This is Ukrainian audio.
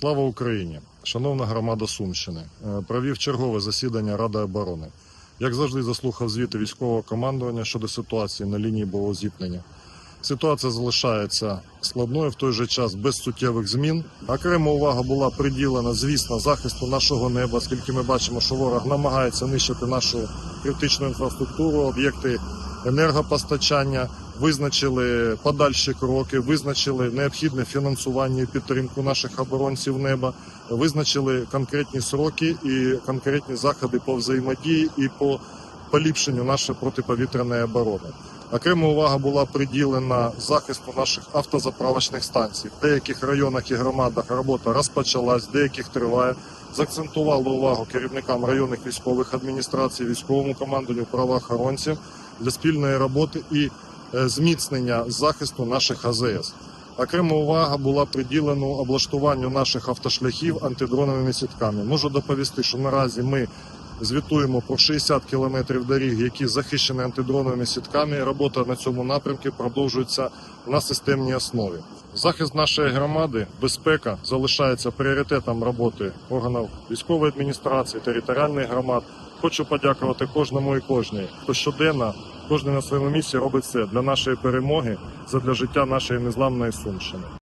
Слава Україні! Шановна громада Сумщини, Е, провів чергове засідання Ради оборони. Як завжди, заслухав звіти військового командування щодо ситуації на лінії бойового зіткнення. Ситуація залишається складною в той же час без суттєвих змін. Окрема увага була приділена, звісно, захисту нашого неба, оскільки ми бачимо, що ворог намагається нищити нашу критичну інфраструктуру, об'єкти енергопостачання, визначили подальші кроки, визначили необхідне фінансування і підтримку наших оборонців неба, визначили конкретні сроки і конкретні заходи по взаємодії і по поліпшенню нашої протиповітряної оборони. Окрема увага була приділена захисту наших автозаправочних станцій. В деяких районах і громадах робота розпочалась, деяких триває. Закцентували увагу керівникам районних військових адміністрацій, військовому командуванню правоохоронців для спільної роботи і зміцнення захисту наших АЗС. Окрема увага була приділена облаштуванню наших автошляхів антидроновими сітками. Можу доповісти, що наразі ми звітуємо про 60 кілометрів доріг, які захищені антидроновими сітками. Робота на цьому напрямку продовжується на системній основі. Захист нашої громади, безпека залишається пріоритетом роботи органів військової адміністрації, територіальних громад. Хочу подякувати кожному і кожній, хто щоденно, кожен на своєму місці робить все для нашої перемоги, це для життя нашої незламної сумщини.